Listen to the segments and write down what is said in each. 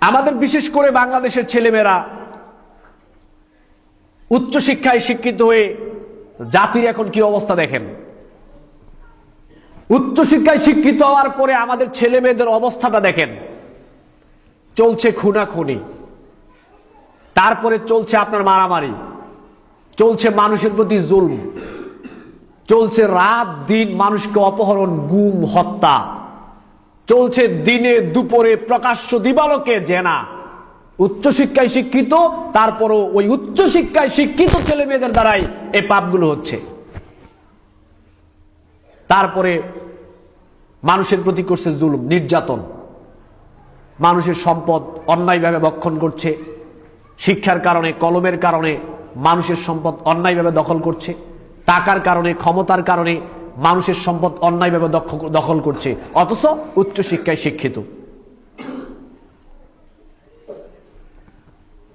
আমাদের বিশেষ করে বাংলাদেশের ছেলেমেয়েরা উচ্চশিক্ষায় শিক্ষিত হয়ে জাতির এখন কি অবস্থা দেখেন? উচ্চশিক্ষায় শিক্ষিত হওয়ার পরে আমাদের ছেলে মেয়েদের অবস্থাটা দেখেন। চলছে খুনাখুনি। তারপরে চলছে আপনার মারামারি। চলছে মানুষের প্রতি জুলম। চলছে রাত দিন মানুষকে অপহরণ, গুম, হত্যা। চলছে দিনে দুপুরে প্রকাশ্য দিবালোকে জেনা। উচ্চশিক্ষায় শিক্ষিত, তারপরও ওই উচ্চশিক্ষায় শিক্ষিত ছেলে মেয়েদের দ্বারাই এই পাপগুলো হচ্ছে। তারপরে মানুষের প্রতি করছে জুলুম, নির্যাতন। মানুষের সম্পদ অন্যায়ভাবে ভক্ষণ করছে। শিক্ষার কারণে, কলমের কারণে মানুষের সম্পদ অন্যায়ভাবে দখল করছে। টাকার কারণে, ক্ষমতার কারণে মানুষের সম্পদ অন্যায়ভাবে দখল করছে। অথচ উচ্চশিক্ষায় শিক্ষিত।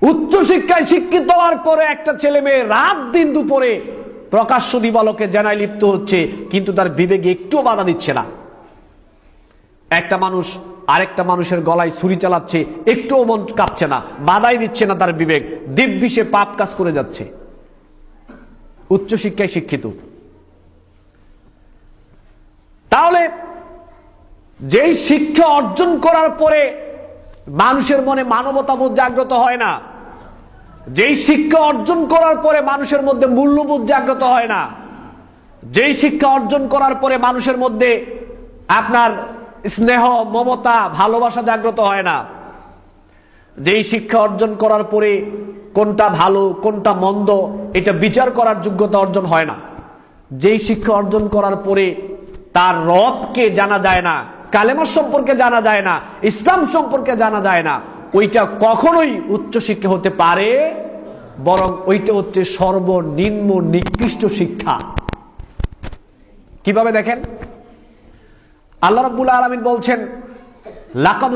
উচ্চশিক্ষায় শিক্ষিত হওয়ার পরে একটা ছেলে মেয়ে রাত দিন দুপুরে প্রকাশ্য দিবালোকে জানায় লিপ্ত হচ্ছে, কিন্তু তার বিবেকে একটুও বাধা দিচ্ছে না। একটা মানুষ আরেকটা মানুষের গলায় ছুরি চালাচ্ছে, একটুও মন কাঁপছে না, বাধাই দিচ্ছে না তার বিবেক। দিব্যিসে পাপ কাজ করে যাচ্ছে। উচ্চশিক্ষায় শিক্ষিত তাহলে যেই শিক্ষা অর্জন করার পরে মানুষের মনে মানবতাবোধ জাগ্রত হয় না, যেই শিক্ষা অর্জন করার পরে মানুষের মধ্যে মূল্যবোধ জাগ্রত হয় না, যেই শিক্ষা অর্জন করার পরে মানুষের মধ্যে আপনার স্নেহ, মমতা, ভালোবাসা জাগ্রত হয় না, যেই শিক্ষা অর্জন করার পরে কোনটা ভালো, কোনটা মন্দ, এটা বিচার করার যোগ্যতা অর্জন হয় না। যেই শিক্ষা অর্জন করার পরে তার রবকে জানা যায় না কালেমার সম্পর্কে জানা যায় না, ইসলাম সম্পর্কে জানা যায় না। ওইটা কখনোই উচ্চশিক্ষা হতে পারে, বরং ওইটা হচ্ছে সর্বনিম্ন নিকৃষ্ট শিক্ষা। কীভাবে দেখেন? আল্লাহ রাব্বুল আলামিন বলছেন, লাকাদ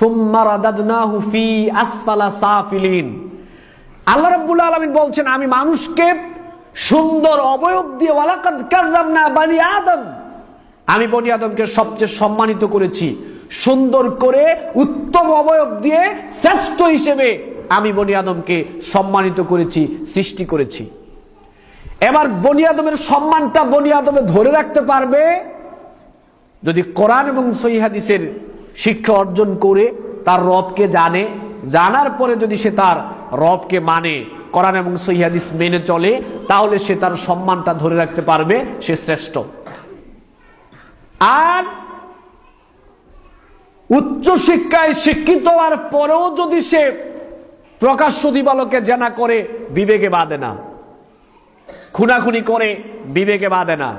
সুম্মা আল্লাহ রাব্বুল আলামিন বলছেন, আমি মানুষকে সুন্দর অবয়ব দিয়ে ওয়ালাকাদ কাররামনা বানি আদম। আমি বনি আদমকে সবচেয়ে সম্মানিত করেছি। সুন্দর করে উত্তম অবয়ব দিয়ে শ্রেষ্ঠ হিসেবে আমি বনি আদমকে সম্মানিত করেছি, সৃষ্টি করেছি। এবার বনি আদমের সম্মানটা বনি আদমে ধরে রাখতে পারবে। যদি কোরআন এবং সহিহাদিসের শিক্ষা অর্জন করে তার রবকে জানে, জানার পরে যদি সে তার রবকে মানে কোরআন এবং সহিহাদিস মেনে চলে তাহলে সে তার সম্মানটা ধরে রাখতে পারবে, সে শ্রেষ্ঠ। আর উচ্চ শিক্ষায় শিক্ষিত হওয়ার পরেও যদি সে প্রকাশ্য দিবালোকে জানা করে, বিবেকে বাঁধে না। খুনাখুনি করে, বিবেকে বাঁধে না।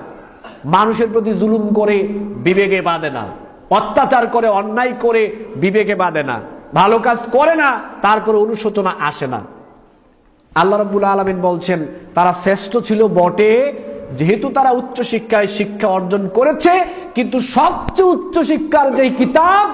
মানুষের প্রতি জুলুম করে, বিবেকে বাঁধে না। অত্যাচার করে, অন্যায় করে, বিবেকে বাঁধে না। ভালো কাজ করে না, তারপরে অনুশোচনা আসে না। আল্লাহ রবুল আলমিন বলছেন, তারা শ্রেষ্ঠ ছিল বটে, যেহেতু তারা উচ্চ শিক্ষায় শিক্ষা অর্জন করেছে, কিন্তু সবচেয়ে উচ্চ শিক্ষার যে কিতাব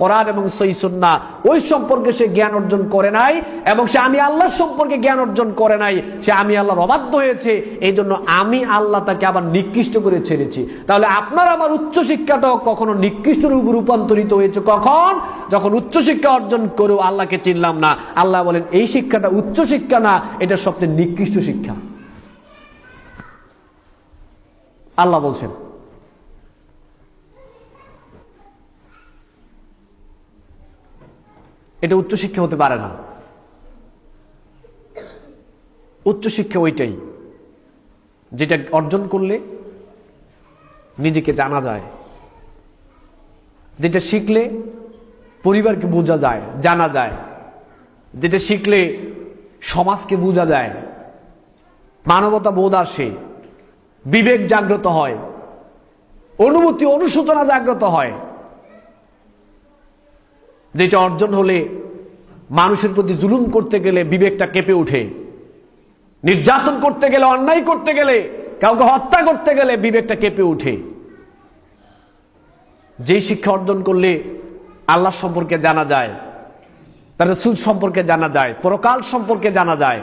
কোরআন এবং সৈসুন্না ওই সম্পর্কে সে জ্ঞান অর্জন করে নাই এবং সে আমি আল্লাহ সম্পর্কে জ্ঞান অর্জন করে নাই, সে আমি আল্লাহর অবাধ্য হয়েছে এই জন্য আমি আল্লাহ তাকে আবার নিকৃষ্ট করে ছেড়েছি। তাহলে আপনার আমার উচ্চ শিক্ষাটাও কখনো নিকৃষ্ট রূপ রূপান্তরিত হয়েছে কখন? যখন উচ্চ শিক্ষা অর্জন করেও আল্লাহকে চিনলাম না। আল্লাহ বলেন, এই শিক্ষাটা উচ্চ শিক্ষা না, এটা সবচেয়ে নিকৃষ্ট শিক্ষা। আল্লাহ বলছেন এটা উচ্চশিক্ষা হতে পারে না। উচ্চশিক্ষা ওইটাই, যেটা অর্জন করলে নিজেকে জানা যায়, যেটা শিখলে পরিবারকে বোঝা যায়, জানা যায়, যেটা শিখলে সমাজকে বোঝা যায়, মানবতা বোধ আসে, বিবেক জাগ্রত হয়, অনুভূতি অনুশোচনা জাগ্রত হয়, যেটা অর্জন হলে মানুষের প্রতি জুলুম করতে গেলে বিবেকটা কেঁপে ওঠে। নির্যাতন করতে গেলে, অন্যায় করতে গেলে, কাউকে হত্যা করতে গেলে বিবেকটা কেঁপে ওঠে। যেই শিক্ষা অর্জন করলে আল্লাহ সম্পর্কে জানা যায়, তার রসুল সম্পর্কে জানা যায়, পরকাল সম্পর্কে জানা যায়,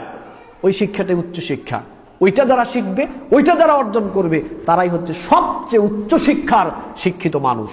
ওই শিক্ষাটাই উচ্চ শিক্ষা। ওইটা যারা শিখবে, ওইটা যারা অর্জন করবে, তারাই হচ্ছে সবচেয়ে উচ্চ শিক্ষার শিক্ষিত মানুষ।